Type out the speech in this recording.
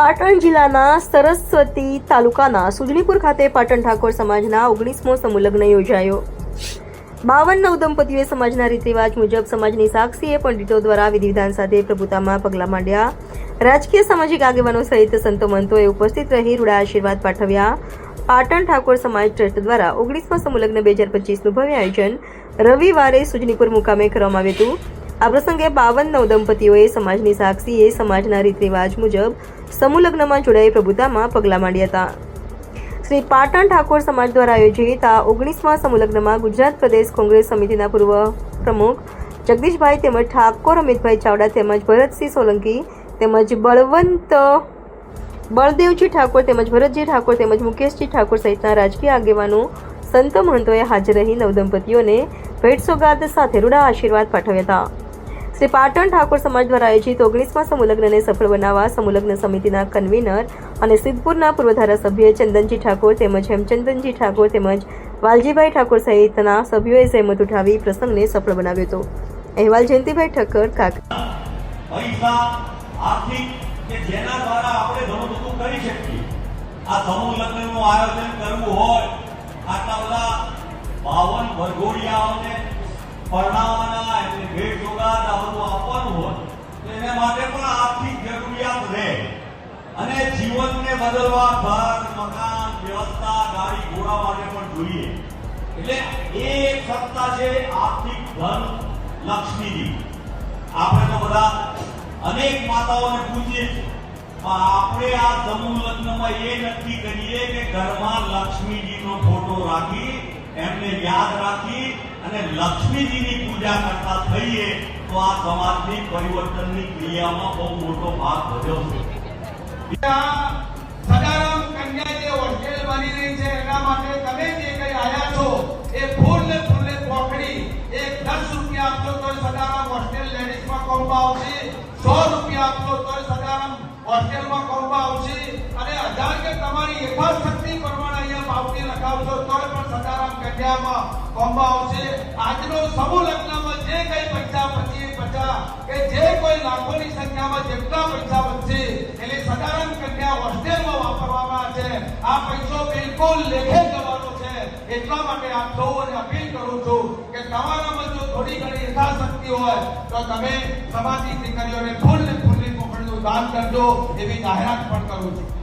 પાટણ જિલ્લાના સરસ્વતી તાલુકાના સુજનીપુર ખાતે પાટણ ઠાકોર સમાજના ઓગણીસમો સમૂહલગ્ન યોજાયો. બાવન નવ દંપતીઓએ સમાજના રીત રિવાજ મુજબ સમાજની સાક્ષીએ પંડિતો દ્વારા વિધિ વિધાન સાથે પ્રભુતામાં પગલાં માંડ્યા. રાજકીય સામાજિક આગેવાનો સહિત સંતો મંતોએ ઉપસ્થિત રહી રૂડા આશીર્વાદ પાઠવ્યા. પાટણ ઠાકોર સમાજ ટ્રસ્ટ દ્વારા ઓગણીસમાં સમુલગ્ન બે હજાર પચીસનું ભવ્ય આયોજન રવિવારે સુજનીપુર મુકામે કરવામાં આવ્યું હતું. આ પ્રસંગે બાવન નવ દંપતીઓએ સમાજની સાક્ષીએ સમાજના રીત રિવાજ મુજબ સમૂહલગ્નમાં જોડાઈ પ્રભુતામાં પગલાં માંડ્યા હતા. શ્રી પાટણ ઠાકોર સમાજ દ્વારા આયોજિત આ ઓગણીસમાં સમૂહલગ્નમાં ગુજરાત પ્રદેશ કોંગ્રેસ સમિતિના પૂર્વ પ્રમુખ જગદીશભાઈ તેમજ ઠાકોર અમિતભાઈ ચાવડા તેમજ ભરતસિંહ સોલંકી તેમજ બળવંત, બળદેવજી ઠાકોર તેમજ ભરતજી ઠાકોર તેમજ મુકેશજી ઠાકોર સહિતના રાજકીય આગેવાનો, સંતો મહંતોએ હાજર રહી નવદંપતીઓને ભેટ સોગાદ સાથે રૂડા આશીર્વાદ પાઠવ્યા હતા. શ્રી પાટણ ઠાકોર સમાજ દ્વારા આયોજિત ઓગણીસમાં સમૂહલગ્નને સફળ બનાવવા સમૂહલગ્ન સમિતિના કન્વીનર અને સિદ્ધપુરના પૂર્વ ધારાસભ્ય ચંદનજી ઠાકોર તેમજ હેમચંદનજી ઠાકોર તેમજ વાલજીભાઈ ઠાકોર સહિતના સભ્યોએ સહેમત ઉઠાવી પ્રસંગને સફળ બનાવ્યો હતો. અહેવાલ જયંતિભાઈ ઠક્કર કાકા આયોજન કરવું હોય, આટલા બધા બાવન વરઘોડિયાઓને પરણાવવાના અને જીવનને બદલવા ઘર, મકાન, વ્યવસ્થા, ગાડી, ઘોડા માટે પણ જોઈએ. એટલે એ એક સત્તા છે આર્થિક ધન લક્ષ્મીજી. આપણે તો બધા અનેક માતાઓને પૂજીએ છીએ. પણ આપણે આ સમૂહ લગ્નમાં એ નક્કી કરીએ કે ઘરમાં લક્ષ્મીજીનો ફોટો રાખી, એમને યાદ રાખી અને લક્ષ્મીજીની પૂજા કરતા થઈએ તો આ સમાજની પરિવર્તનની ક્રિયામાં બહુ મોટો ભાગ ભજવશે. અને હજાર કે તમારી યથાશક્તિ પ્રમાણે અહીંયા લખાવશો તો પણ સદારામ કન્યામાં કોમ્બા આવશે. આજનો સમૂહ લગ્નમાં જે કઈ પૈસા પચીસ, પચાસ કે જે લાખોની સંખ્યામાં જેટલા પૈસા વધશે એટલે સદારામ કન્યા હોસ્ટેલમાં વાપરવામાં છે. આ પૈસો બિલકુલ લેખે જવાનો છે. એટલા માટે આપ સૌને અપીલ કરું છું કે તમારામાં જો થોડી ઘણી યથાશક્તિ હોય, તો તમે સમાજની દીકરીઓને ફૂલ ને ફૂલની કોપડીનું દાન કરજો એવી જાહેરાત પણ કરું છું.